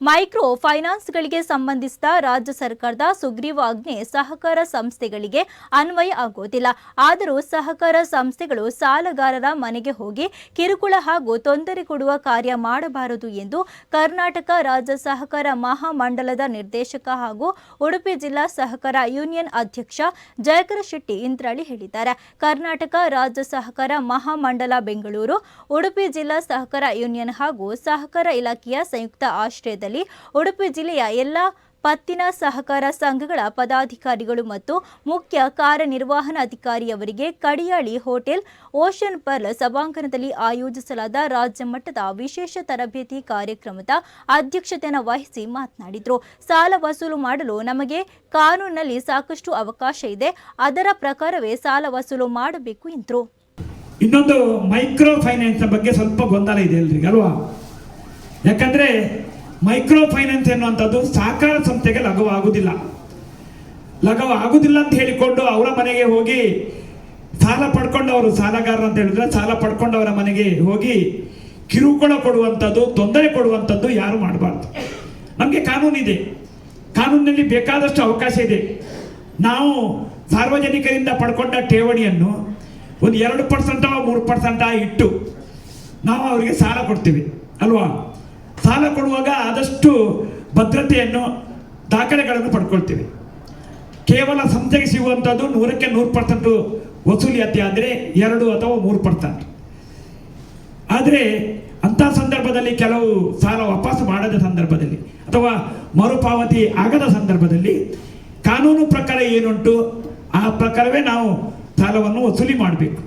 Micro ಫೈನಾನ್ಸ್ಗಳಿಗೆ ಸಂಬಂಧಿಸಿದ ರಾಜ್ಯ ಸರ್ಕಾರದ ಸುಗ್ರೀವಾಜ್ಞೆ ಸಹಕಾರ ಸಂಸ್ಥೆಗಳಿಗೆ ಅನ್ವಯ ಆಗುವುದಿಲ್ಲ ಆದರೂ ಸಹಕಾರ ಸಂಸ್ಥೆಗಳು ಸಾಲಗಾರರ ಮನೆಗೆ ಹೋಗಿ ಕಿರುಕುಳ ಹಾಗೂ ತೊಂದರೆ ಕೊಡುವ ಕಾರ್ಯ ಮಾಡಬಾರದು ಎಂದು ಕರ್ನಾಟಕ ರಾಜ್ಯ ಸಹಕಾರ ಮಹಾಮಂಡಲದ ನಿರ್ದೇಶಕ ಹಾಗೂ ಉಡುಪಿ ಜಿಲ್ಲಾ ಸಹಕಾರ ಯೂನಿಯನ್ ಅಧ್ಯಕ್ಷ ಜಯಕರ ಶೆಟ್ಟಿ ಇಂದ್ರಳಿ ಹೇಳಿದ್ದಾರೆ. ಕರ್ನಾಟಕ ರಾಜ್ಯ ಸಹಕಾರ ಮಹಾಮಂಡಲ ಬೆಂಗಳೂರು, ಉಡುಪಿ ಜಿಲ್ಲಾ ಸಹಕಾರ ಯೂನಿಯನ್ ಹಾಗೂ ಸಹಕಾರ ಇಲಾಖೆಯ ಸಂಯುಕ್ತ ಆಶ್ರಯದಲ್ಲಿ ಉಡುಪಿ ಜಿಲ್ಲೆಯ ಎಲ್ಲ ಪತ್ತಿನ ಸಹಕಾರ ಸಂಘಗಳ ಪದಾಧಿಕಾರಿಗಳು ಮತ್ತು ಮುಖ್ಯ ಕಾರ್ಯನಿರ್ವಹಣಾಧಿಕಾರಿಯವರಿಗೆ ಕಡಿಯಾಳಿ ಹೋಟೆಲ್ ಓಷನ್ ಪರ್ಲ್ ಸಭಾಂಗಣದಲ್ಲಿ ಆಯೋಜಿಸಲಾದ ರಾಜ್ಯ ಮಟ್ಟದ ವಿಶೇಷ ತರಬೇತಿ ಕಾರ್ಯಕ್ರಮದ ಅಧ್ಯಕ್ಷತೆಯನ್ನು ವಹಿಸಿ ಮಾತನಾಡಿದರು. ಸಾಲ ವಸೂಲು ಮಾಡಲು ನಮಗೆ ಕಾನೂನಿನಲ್ಲಿ ಸಾಕಷ್ಟು ಅವಕಾಶ ಇದೆ. ಅದರ ಪ್ರಕಾರವೇ ಸಾಲ ವಸೂಲು ಮಾಡಬೇಕು ಎಂದರು. ಇನ್ನೊಂದು ಮೈಕ್ರೋ ಫೈನಾನ್ಸ್ ಬಗ್ಗೆ ಸ್ವಲ್ಪ ಗೊಂದಲ ಇದೆ ಅಲ್ವಾ? ಯಾಕಂದ್ರೆ ಮೈಕ್ರೋ ಫೈನಾನ್ಸ್ ಎನ್ನುವಂಥದ್ದು ಸಹಕಾರ ಸಂಸ್ಥೆಗೆ ಲಘುವಾಗುವುದಿಲ್ಲ ಲಘವ ಆಗುದಿಲ್ಲ ಅಂತ ಹೇಳಿಕೊಂಡು ಅವರ ಮನೆಗೆ ಹೋಗಿ ಸಾಲ ಪಡ್ಕೊಂಡು ಅವರು ಸಾಲಗಾರರು ಅಂತ ಹೇಳಿದ್ರೆ ಸಾಲ ಪಡ್ಕೊಂಡವರ ಮನೆಗೆ ಹೋಗಿ ಕಿರುಕುಳ ಕೊಡುವಂಥದ್ದು, ತೊಂದರೆ ಕೊಡುವಂಥದ್ದು ಯಾರು ಮಾಡಬಾರ್ದು. ನಮಗೆ ಕಾನೂನಿದೆ ಕಾನೂನಿನಲ್ಲಿ ಬೇಕಾದಷ್ಟು ಅವಕಾಶ ಇದೆ. ನಾವು ಸಾರ್ವಜನಿಕರಿಂದ ಪಡ್ಕೊಂಡ ಠೇವಣಿಯನ್ನು ಒಂದು ಎರಡು ಪರ್ಸೆಂಟ ಮೂರು ಪರ್ಸೆಂಟ ಇಟ್ಟು ನಾವು ಅವರಿಗೆ ಸಾಲ ಕೊಡ್ತೀವಿ, ಅಲ್ವಾ? ಸಾಲ ಕೊಡುವಾಗ ಆದಷ್ಟು ಭದ್ರತೆಯನ್ನು ದಾಖಲೆಗಳನ್ನು ಪಡ್ಕೊಳ್ತೀವಿ. ಕೇವಲ ಸಂಸ್ಥೆಗೆ ಸಿಗುವಂಥದ್ದು ನೂರಕ್ಕೆ ನೂರು ಪರ್ಸೆಂಟು ವಸೂಲಿಯತೆ ಆದರೆ ಎರಡು ಅಥವಾ ಮೂರು ಪರ್ಸೆಂಟ್. ಆದರೆ ಅಂಥ ಸಂದರ್ಭದಲ್ಲಿ ಕೆಲವು ಸಾಲ ವಾಪಸ್ ಮಾಡದ ಸಂದರ್ಭದಲ್ಲಿ ಅಥವಾ ಮರುಪಾವತಿ ಆಗದ ಸಂದರ್ಭದಲ್ಲಿ ಕಾನೂನು ಪ್ರಕಾರ ಏನುಂಟು ಆ ಪ್ರಕಾರವೇ ನಾವು ಸಾಲವನ್ನು ವಸೂಲಿ ಮಾಡಬೇಕು.